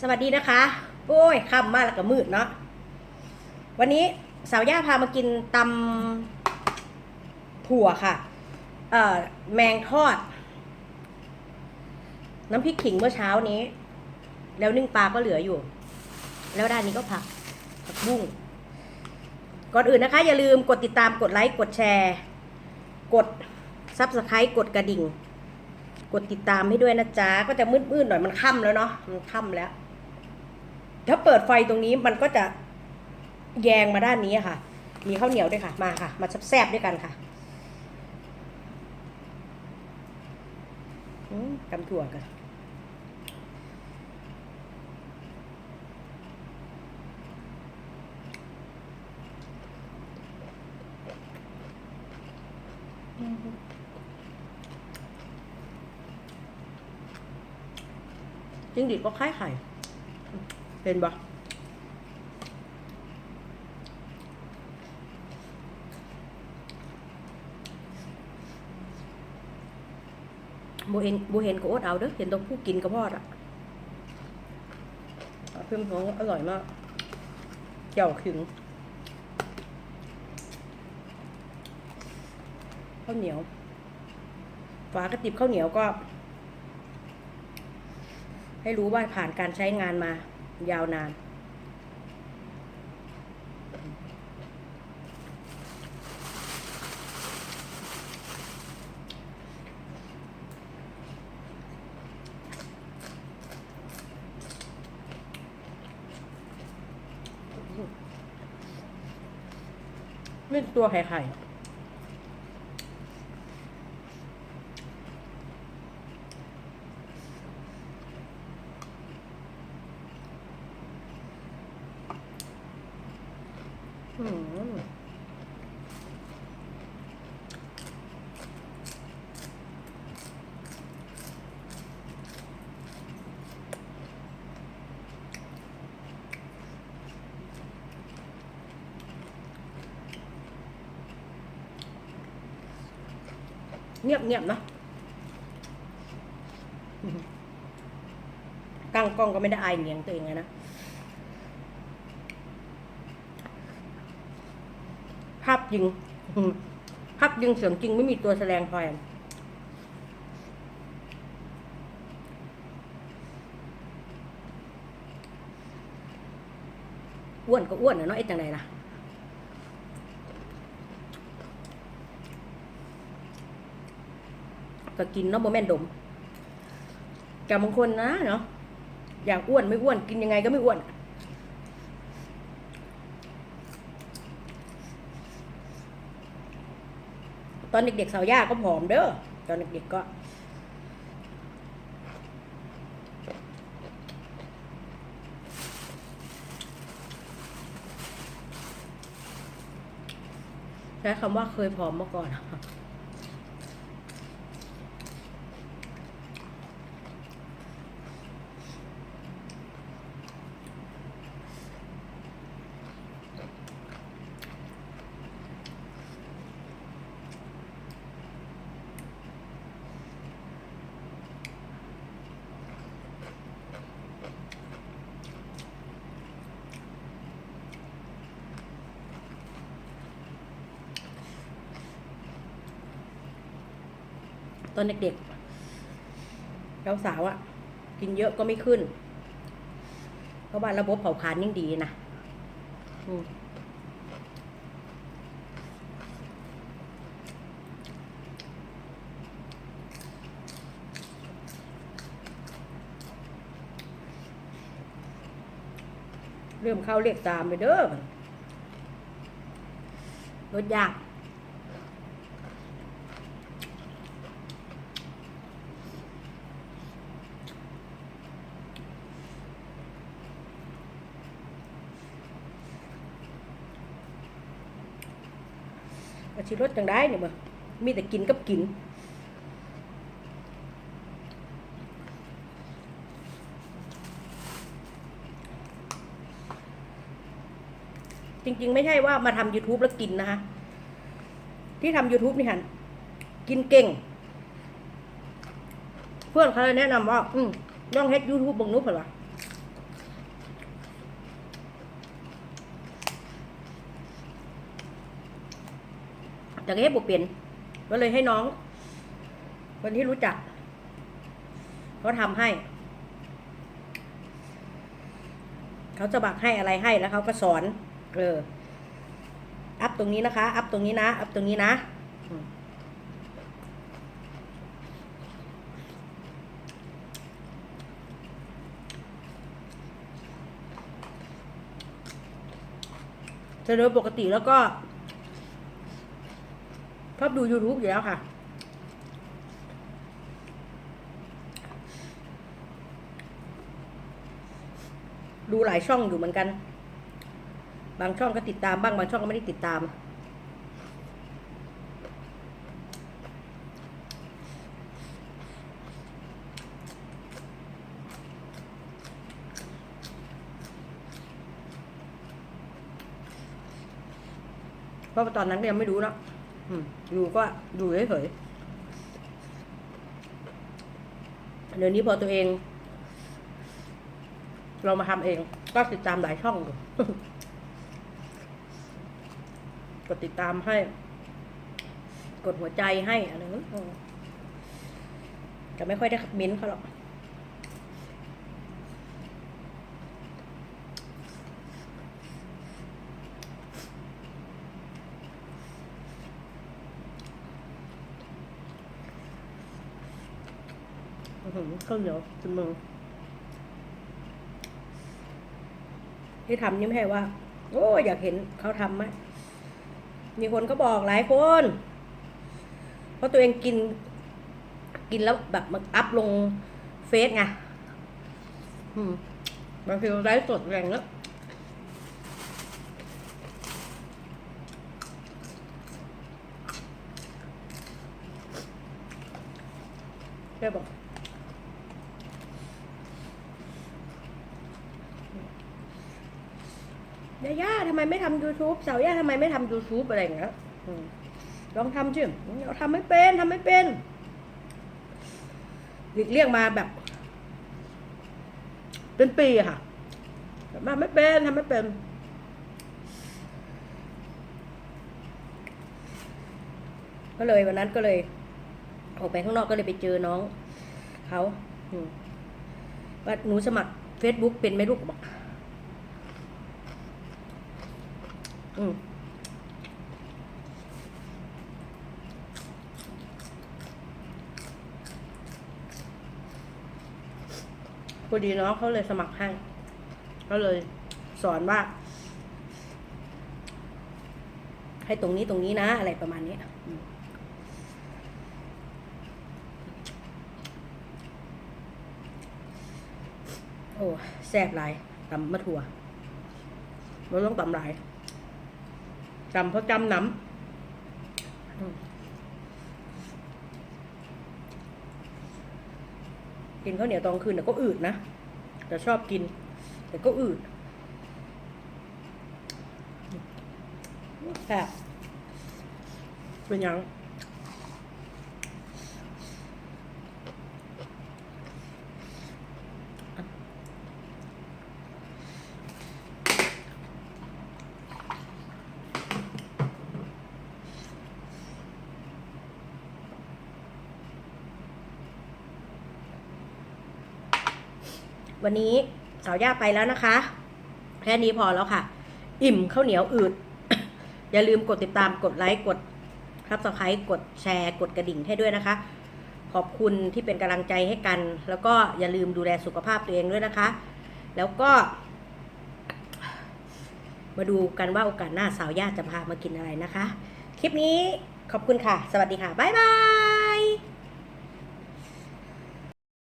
สวัสดีนะคะ โอ้ยค่ำมากแล้วก็มืดเนาะวันนี้สาวย่าพามากินตำถั่วค่ะ เอ่อแมงทอด น้ำพริกขิงเมื่อเช้านี้ แล้วนึ่งปลาก็เหลืออยู่ แล้วด้านนี้ก็ผักผักบุ้งก่อนอื่นนะคะ อย่าลืมกดติดตามกดไลค์กดแชร์ กดซับสไครต์กดกระดิ่งกดติดตามให้ด้วยนะจ๊ะ ก็จะมืดๆหน่อยมันค่ำแล้วเนาะมันค่ำแล้ว ถ้าเปิดไฟตรงนี้มันก็จะแยงมาด้านนี้ค่ะ มีข้าวเหนียวด้วยค่ะ มาค่ะ มาแซ่บๆด้วยกันค่ะอืมกำถั่วกันจิ้งหรีดก็คล้ายไข่ เป็นปะโบเห็นโบเห็นก็อดเอาเด้อเห็นตัวผู้กินก็พอดอะเพิ่มของอร่อยมากเจียวขึงข้าวเหนียวฝากระติบข้าวเหนียวก็ ให้รู้ว่าผ่านการใช้งานมา ยาวนาน ไม่ตัวไข่ไข่ เงียบเงียบเนะอืมตั้งกล้องก็ไม่ได้อายเหนียงตัวเองเลยนะ ภาพ จริงภาพจริงเสียงจริงไม่มีตัวแสดงแทนอ้วนก็อ้วนนะเนาะไอ้จังไดล่ะก็กินเนาะโมแม่นดมกับบางคนนะเนาะอยากอ้วนไม่อ้วนกินยังไงก็ไม่อ้วน อนเด็กๆสาวย่าก็ผอมเด้อตอนเด็กๆก็ใช้คำว่าเคยผอมมาก่อน ตอนเด็กๆเราสาวอะกินเยอะก็ไม่ขึ้น เพราะว่าระบบเผาผลาญยิ่งดีนะอืมเริ่มเข้าเรียกตามไปเด้อรถยาก อาชีรถจังได้เนี่ยบ่มีแต่กินกับกินจริง ๆ ไม่ใช่ว่ามาทำ YouTube แล้วกินนะคะ ที่ทำ YouTube นี่หันกินเก่ง เพื่อนเขาเลยแนะนำว่า อืมลองเฮ็ด YouTube บงนุ๊กเหรอ แต่ก็เฮ็ดบ่เป็นก็เลยให้น้อง คนที่รู้จักเขาทำให้ เขาจะบักให้อะไรให้แล้วเขาก็สอนเอออัพตรงนี้นะคะ อัพตรงนี้นะ อัพตรงนี้นะอืมแต่โดยปกติแล้วก็ ชอบดู YouTube อยู่แล้วค่ะ ดูหลายช่องอยู่เหมือนกัน บางช่องก็ติดตามบ้าง บางช่องก็ไม่ได้ติดตาม เพราะตอนนั้นก็ยังไม่รู้เนอะ อยู่ก็ดูเฉยๆเดี๋ยวนี้พอตัวเอง เรามาทำเอง ก็ติดตามหลายช่องอยู่กดติดตามให้ กดหัวใจให้อะไรนั้นจะไม่ค่อยได้เม้นต์เขาหรอก ข้าวเหนียวจนมือที่ทำนี่ไม่ใช่ว่า โอ้อยากเห็นเขาทำไหมมีคนก็บอกหลายคน เพราะตัวเองกิน กินแล้วแบบมันอัพลงเฟซไงบางทีเราไลฟ์สดแรงแล้วแค่บอก ย่าย่าทำไมไม่ทำ YouTube สาวย่าทำไมไม่ทำ YouTube อะไรอย่างเงี้ยลองทำชิเราทำไม่เป็นทำไม่เป็นหลีกเลี่ยงมาแบบ เป็นปีอะค่ะแบบมาไม่เป็นทำไม่เป็นก็เลยวันนั้นก็เลย ออกไปข้างนอกก็เลยไปเจอน้องเขาว่าหนูสมัคร Facebook เป็นไหมลูกบอก อืมพอดีน้องเขาเลยสมัครให้ก็เลยสอนว่า ให้ตรงนี้ตรงนี้นะ อะไรประมาณนี้โอ้แซ่บหลายตำมะถั่วเราต้องตำหลาย จำเพราะจำน้ำกินข้าวเหนียวตอนคืนแต่ก็อืดนะแต่ชอบกิน แต่ก็อืดแซ่บเป็นยัง วันนี้สาวย่าไปแล้วนะคะ แค่นี้พอแล้วค่ะ อิ่มข้าวเหนียวอืด อย่าลืมกดติดตามกดไลค์กดซับสไครต์กดแชร์กดกระดิ่งให้ด้วยนะคะ ขอบคุณที่เป็นกำลังใจให้กัน แล้วก็อย่าลืมดูแลสุขภาพตัวเองด้วยนะคะ แล้วก็ มาดูกันว่าโอกาสหน้าสาวย่าจะพามากินอะไรนะคะ คลิปนี้ขอบคุณค่ะ สวัสดีค่ะ บ๊ายบาย